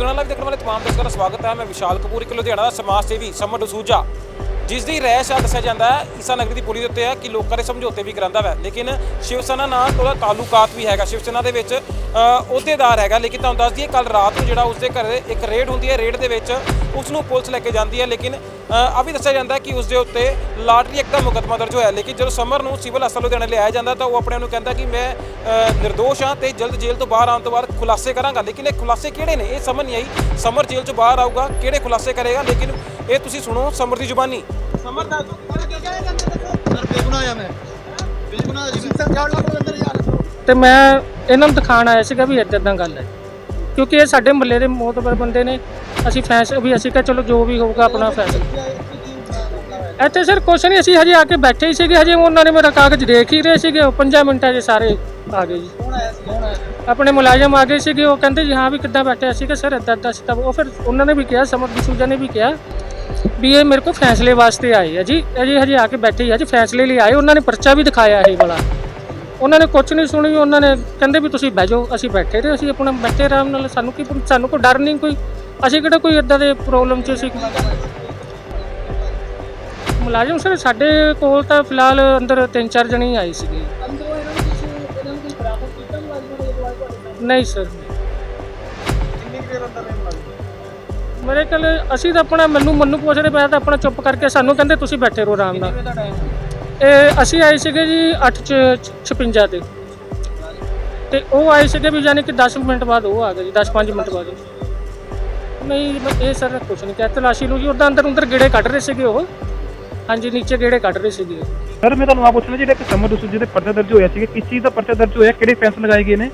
Ludhiana live ਦੇਖਣ ਵਾਲੇ ਤਮਾਮ ਦਰਸ਼ਕਾਂ ਦਾ ਸਵਾਗਤ ਹੈ। ਮੈਂ ਵਿਸ਼ਾਲ ਕਪੂਰ, ਇੱਕ ਲੁਧਿਆਣਾ ਦਾ ਸਮਾਜ ਸੇਵੀ ਸਮਰ ਡਸੂਜਾ ਜਿਸ ਦੀ ਰਹਿਸ਼ ਆ ਦੱਸਿਆ ਜਾਂਦਾ ਹੈ ਈਸਾ ਨਗਰੀ ਦੀ ਪੁਲੀ ਦੇ ਉੱਤੇ ਹੈ ਕਿ ਲੋਕਾਂ ਦੇ ਸਮਝੌਤੇ ਵੀ ਕਰਾਂਦਾ ਹੈ ਲੇਕਿਨ ਸ਼ਿਵ ਸੈਨਾ ਨਾਲ ਉਹਦਾ ਤਾਲੁਕਾਤ ਵੀ ਹੈਗਾ। ਸ਼ਿਵ ਸੈਨਾ ਦੇ ਵਿੱਚ ਅਹੁਦੇਦਾਰ ਹੈਗਾ। ਲੇਕਿਨ ਤੁਹਾਨੂੰ ਦੱਸ ਦਈਏ ਕੱਲ ਰਾਤ ਨੂੰ ਜਿਹੜਾ ਉਸਦੇ ਘਰ ਇੱਕ ਰੇਡ ਹੁੰਦੀ ਹੈ ਰੇਡ ਦੇ ਵਿੱਚ ਉਸ ਨੂੰ ਪੁਲਿਸ ਲੈ ਕੇ ਜਾਂਦੀ ਹੈ। ਲੇਕਿਨ ਅ, ਆ ਵੀ ਦੱਸਿਆ ਜਾਂਦਾ ਕਿ ਉਸ ਦੇ ਉੱਤੇ ਲਾਟਰੀ ਇੱਕ ਦਾ ਮੁਕੱਦਮਾ ਦਰਜ ਹੋਇਆ ਲੇਕਿਨ ਜਦੋਂ ਸਮਰ ਨੂੰ ਸਿਵਲ ਹਸਪਤਾਲ ਲੁਧਿਆਣਾ ਲਿਆਇਆ ਜਾਂਦਾ ਤਾਂ ਉਹ ਆਪਣੇ ਆਪ ਨੂੰ ਕਹਿੰਦਾ ਕਿ ਮੈਂ ਅ, ਨਿਰਦੋਸ਼ ਹਾਂ ਤੇ ਜਲਦ ਜੇਲ੍ਹ ਤੋਂ ਬਾਹਰ ਆਉਣ ਤੋਂ ਬਾਅਦ ਖੁਲਾਸੇ ਕਰਾਂਗਾ। ਲੇਕਿਨ ਇਹ ਖੁਲਾਸੇ ਕਿਹੜੇ ਨੇ? ਇਹ ਸਮਝ ਨਹੀਂ ਆਈ। ਸਮਰ ਜੇਲ੍ਹ ਤੋਂ ਬਾਹਰ ਆਊਗਾ ਕਿਹੜੇ ਖੁਲਾਸੇ ਕਰੇਗਾ? ਲੇਕਿਨ ਇਹ ਤੁਸੀਂ ਸੁਣੋ ਸਮਰ ਦੀ ਜ਼ੁਬਾਨੀ। ਸਮਰ ਦਾ ਸਰ ਬਿਲ ਬਣਾਇਆ ਮੈਂ? ਬਿਲ ਬਣਾ ਜੀ? ਸਰ ਝਾੜ ਲਾ ਅੰਦਰ ਯਾਰ। ਤੇ ਮੈਂ ਇਹਨਾਂ ਨੂੰ ਦਿਖਾਣ ਆਇਆ ਸੀਗਾ ਵੀ ਇੱਦਾਂ ਦਾ ਗੱਲ ਹੈ। ਕਿਉਂਕਿ ਇਹ ਸਾਡੇ ਮੁਹੱਲੇ ਦੇ ਮੋਤਬਰ ਬੰਦੇ ਨੇ। ਅਸੀਂ ਫੈਸਲਾ ਵੀ ਅਸੀਂ ਕਿਹਾ ਚਲੋ ਜੋ ਵੀ ਹੋਊਗਾ ਆਪਣਾ ਫੈਸਲਾ। ਇੱਥੇ ਸਰ ਕੁਛ ਨਹੀਂ ਅਸੀਂ ਹਜੇ ਆ ਕੇ ਬੈਠੇ ਹੀ ਸੀਗੇ ਹਜੇ ਉਹਨਾਂ ਨੇ ਮੇਰਾ ਕਾਗਜ਼ ਦੇਖ ਹੀ ਰਹੇ ਸੀਗੇ ਉਹ 5 ਮਿੰਟਾਂ 'ਚ ਸਾਰੇ ਆ ਗਏ ਜੀ। ਕੌਣ ਆਇਆ ਸੀ? ਕੌਣ ਆਇਆ ਸੀ? ਆਪਣੇ ਮੁਲਾਜ਼ਮ ਆ ਗਏ ਸੀਗੇ ਉਹ ਕਹਿੰਦੇ ਜੀ ਹਾਂ ਵੀ ਕਿੱਦਾਂ ਬੈਠੇ ਸੀਗੇ ਸਰ ਇੱਦਾਂ ਇੱਦਾਂ ਸੀ ਤਾਂ ਉਹ ਫਿਰ ਉਹਨਾਂ ਨੇ ਵੀ ਕਿਹਾ ਸਮਰ ਦਸੂਜਾ ਨੇ ਵੀ ਕਿਹਾ ਵੀ ਇਹ ਮੇਰੇ ਕੋਲ ਫੈਸਲੇ ਵਾਸਤੇ ਆਏ ਆ ਜੀ। ਅਜੇ ਹਜੇ ਆ ਕੇ ਬੈਠੇ ਆ ਜੀ ਫੈਸਲੇ ਲਈ ਆਏ। ਉਹਨਾਂ ਨੇ ਪਰਚਾ ਵੀ ਦਿਖਾਇਆ ਇਹ ਵਾਲਾ। ਉਹਨਾਂ ਨੇ ਕੁਝ ਨਹੀਂ ਸੁਣੀ ਉਹਨਾਂ ਨੇ ਕਹਿੰਦੇ ਵੀ ਤੁਸੀਂ ਬਹਿ ਜਾਓ ਅਸੀਂ ਬੈਠੇ ਰਹੇ ਅਸੀਂ ਆਪਣਾ ਬੈਠੇ ਆਰਾਮ ਨਾਲ। ਸਾਨੂੰ ਕੀ ਸਾਨੂੰ ਕੋਈ ਡਰ ਨਹੀਂ ਕੋਈ। ਅਸੀਂ ਕਿਹੜਾ ਕੋਈ ਇਦਾਂ ਦੇ ਪ੍ਰੋਬਲਮ 'ਚ ਸੀ ਮੁਲਾਜ਼ਮ ਸਰ ਸਾਡੇ ਕੋਲ ਤਾਂ ਫਿਲਹਾਲ ਅੰਦਰ ਤਿੰਨ ਚਾਰ ਜਣੇ ਹੀ ਆਏ ਸੀਗੇ। ਨਹੀਂ ਸਰ। ਕਿੰਨੀ ਦੇਰ ਅੰਦਰ ਮੇਰੇ ਕੋਲ ਅਸੀਂ ਤਾਂ ਆਪਣਾ ਮੈਨੂੰ ਮੈਨੂੰ ਪੁੱਛਦੇ ਪਿਆ ਤਾਂ ਆਪਣਾ ਚੁੱਪ ਕਰਕੇ ਸਾਨੂੰ ਕਹਿੰਦੇ ਤੁਸੀਂ ਬੈਠੇ ਰਹੋ ਆਰਾਮ ਨਾਲ। ਇਹ ਅਸੀਂ ਆਏ ਸੀਗੇ ਜੀ 8 ਚ 56 ਤੇ। ਤੇ ਉਹ ਆਏ ਸੀਗੇ ਵੀ ਯਾਨੀ ਕਿ 10 ਮਿੰਟ ਬਾਅਦ ਉਹ ਆ ਗਏ ਜੀ 10 5 ਮਿੰਟ ਬਾਅਦ। ਨਹੀਂ ਮੈਂ ਇਹ ਸਰ ਕੁਝ ਨਹੀਂ ਕਹਿ ਤਲਾਸ਼ੀ ਨੂੰ ਜੀ ਉਹਦਾ ਅੰਦਰ ਅੰਦਰ ਗੇੜੇ ਕੱਢ ਰਹੇ ਸੀਗੇ ਉਹ। ਹਾਂਜੀ ਨੀਚੇ ਗੇੜੇ ਕੱਢ ਰਹੇ ਸੀਗੇ। ਸਰ ਮੈਂ ਤੁਹਾਨੂੰ ਆ ਪੁੱਛਣਾ ਜਿਹੜਾ ਕਿ ਸਮਰ ਦਸੂਜੇ ਦੇ ਪਰਚਾ ਦਰਜ ਹੋਇਆ ਸੀ ਕਿਸ ਚੀਜ਼ ਦਾ ਪਰਚਾ ਦਰਜ ਹੋਇਆ ਕਿਹੜੇ ਫੈਸਲੇ ਲਗਾਏ ਗਏ ਨੇ?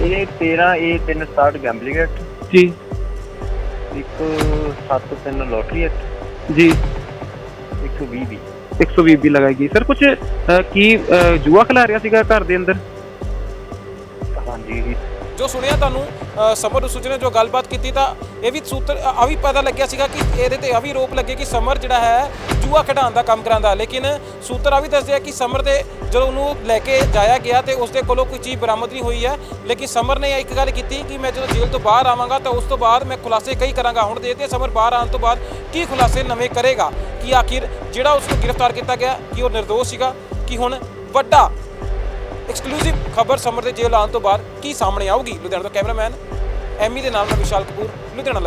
ਇਹ 13 ਇਹ 360 ਗੈਂਬਲਿੰਗ ਜੀ। ਇੱਕ 73 ਲੋਟਰੀ ਐਕਟ ਜੀ। 120 ਵੀ 120 ਵੀ ਲਗਾਈ ਗਈ ਸਰ ਕੁਝ ਕੀ ਜੂਆ ਖਿਲਾ ਰਿਹਾ ਸੀਗਾ ਘਰ ਦੇ ਅੰਦਰ? ਹਾਂਜੀ ਜੋ ਸੁਣਿਆ ਤੁਹਾਨੂੰ ਅ, ਸਮਰ ਰਸੂਜ ਨੇ ਜੋ ਗੱਲਬਾਤ ਕੀਤੀ ਤਾਂ ਇਹ ਵੀ ਸੂਤਰ ਆ ਵੀ ਪਤਾ ਲੱਗਿਆ ਸੀਗਾ ਕਿ ਇਹਦੇ ਤੇ ਆ ਵੀ ਰੋਪ ਲੱਗੇ ਕਿ ਸਮਰ ਜਿਹੜਾ ਹੈ ਜੂਆ ਖਿਡਾਉਣ ਦਾ ਕੰਮ ਕਰਾਂਦਾ ਲੇਕਿਨ ਸੂਤਰ ਆ ਵੀ ਦੱਸਦੇ ਆ ਕਿ ਸਮਰ ਦੇ ਜਦੋਂ ਉਹਨੂੰ ਲੈ ਕੇ ਜਾਇਆ ਗਿਆ ਤੇ ਉਸ ਦੇ ਕੋਲੋਂ ਕੋਈ ਚੀਜ਼ ਬਰਾਮਦ ਨਹੀਂ ਹੋਈ ਹੈ। ਲੇਕਿਨ ਸਮਰ ਨੇ ਇੱਕ ਗੱਲ ਕੀਤੀ ਕਿ ਮੈਂ ਜਦੋਂ ਜੇਲ੍ਹ ਤੋਂ ਬਾਹਰ ਆਵਾਂਗਾ ਤਾਂ ਉਸ ਤੋਂ ਬਾਅਦ ਮੈਂ ਖੁਲਾਸੇ ਕਈ ਕਰਾਂਗਾ। ਹੁਣ ਦੇਖਦੇ ਹਾਂ ਸਮਰ ਬਾਹਰ ਆਉਣ ਤੋਂ ਬਾਅਦ ਕੀ ਖੁਲਾਸੇ ਨਵੇਂ ਕਰੇਗਾ ਕਿ ਆਖਿਰ ਜਿਹੜਾ ਉਸ ਨੂੰ ਗ੍ਰਿਫਤਾਰ ਕੀਤਾ ਗਿਆ ਕਿ ਉਹ ਨਿਰਦੋਸ਼ ਸੀਗਾ ਕਿ ਹੁਣ ਵੱਡਾ ਐਕਸਕਲੂਸਿਵ ਖਬਰ ਸਮਰ ਦੇ ਜੇਲ੍ਹ ਆਉਣ ਤੋਂ ਬਾਅਦ ਕੀ ਸਾਹਮਣੇ ਆਊਗੀ? ਲੁਧਿਆਣਾ ਤੋਂ ਕੈਮਰਾਮੈਨ ਐਮੀ ਦੇ ਨਾਲ ਮੈਂ ਵਿਸ਼ਾਲ ਕਪੂਰ, ਲੁਧਿਆਣਾ